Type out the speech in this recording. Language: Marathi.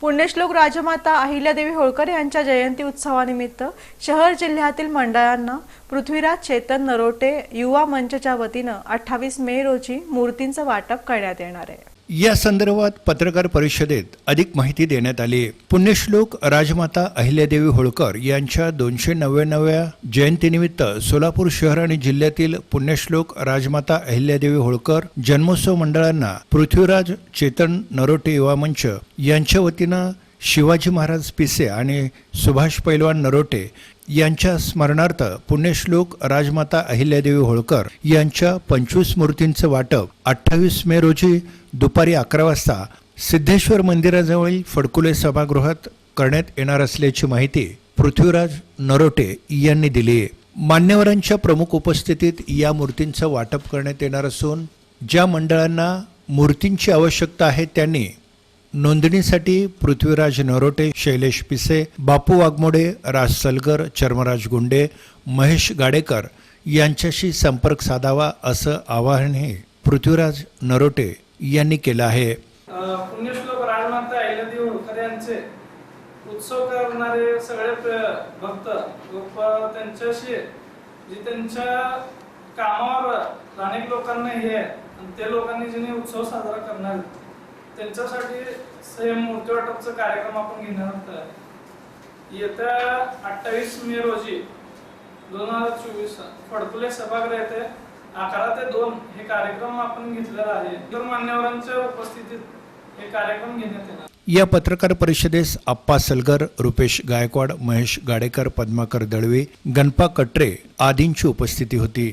पुण्यश्लोक राजमाता अहिल्यादेवी होळकर यांच्या जयंती उत्सवानिमित्त शहर जिल्ह्यातील मंडळांना पृथ्वीराज चेतन नरोटे युवा मंचच्या वतीनं अठ्ठावीस मे रोजी मूर्तींचं वाटप करण्यात येणार आहे. या संदर्भात पत्रकार परिषदेत अधिक माहिती देण्यात आली. पुण्यश्लोक राजमाता अहिल्यादेवी होळकर यांच्या दोनशे नव्याण्णव्या जयंतीनिमित्त सोलापूर शहर आणि जिल्ह्यातील पुण्यश्लोक राजमाता अहिल्यादेवी होळकर जन्मोत्सव मंडळांना पृथ्वीराज चेतन नरोटे युवा मंच यांच्या वतीनं शिवाजी महाराज पिसे आणि सुभाष पैलवान नरोटे यांच्या स्मरणार्थ पुण्यश्लोक राजमाता अहिल्यादेवी होळकर यांच्या पंचवीस मूर्तींचं वाटप अठ्ठावीस मे रोजी दुपारी अकरा वाजता सिद्धेश्वर मंदिराजवळील फडकुले सभागृहात करण्यात येणार असल्याची माहिती पृथ्वीराज नरोटे यांनी दिली मान्यवरांच्या प्रमुख उपस्थितीत या मूर्तींचं वाटप करण्यात येणार असून ज्या मंडळांना मूर्तींची आवश्यकता आहे त्यांनी नोंदणीसाठी पृथ्वीराज नरोटे शैलेश पिसे बापू वाघमोडे राज सलगर चर्मराज गुंडे महेश गाडेकर यांच्याशी संपर्क साधावा असं आवाहनही पृथ्वीराज नरोटे यांनी केलं आहे. पुण्यश्लोक राजमाता अहिल्यादेवी होळकर यांचे उत्सव करणारे सगळे भक्त त्यांच्याशी जे त्यांच्या कामावर अनेक लोकांना हे ते लोकांनी ज्यांनी उत्सव साजरा करणार. त्यांच्यासाठी सेम मूर्ती वाटपचा कार्यक्रम आपण घेणार आहोत. येत्या अठ्ठावीस मे रोजी दोन हजार चोवीस फडकुले सभागृह येथे अकरा ते दोन हे कार्यक्रम आपण घेतलेला आहे. इतर मान्यवरांच्या उपस्थितीत हे कार्यक्रम घेण्यात येणार. या पत्रकार परिषदेस आप्पा सलगर रुपेश गायकवाड महेश गाडेकर पद्माकर दळवे गणपा कटरे आदींची उपस्थिती होती.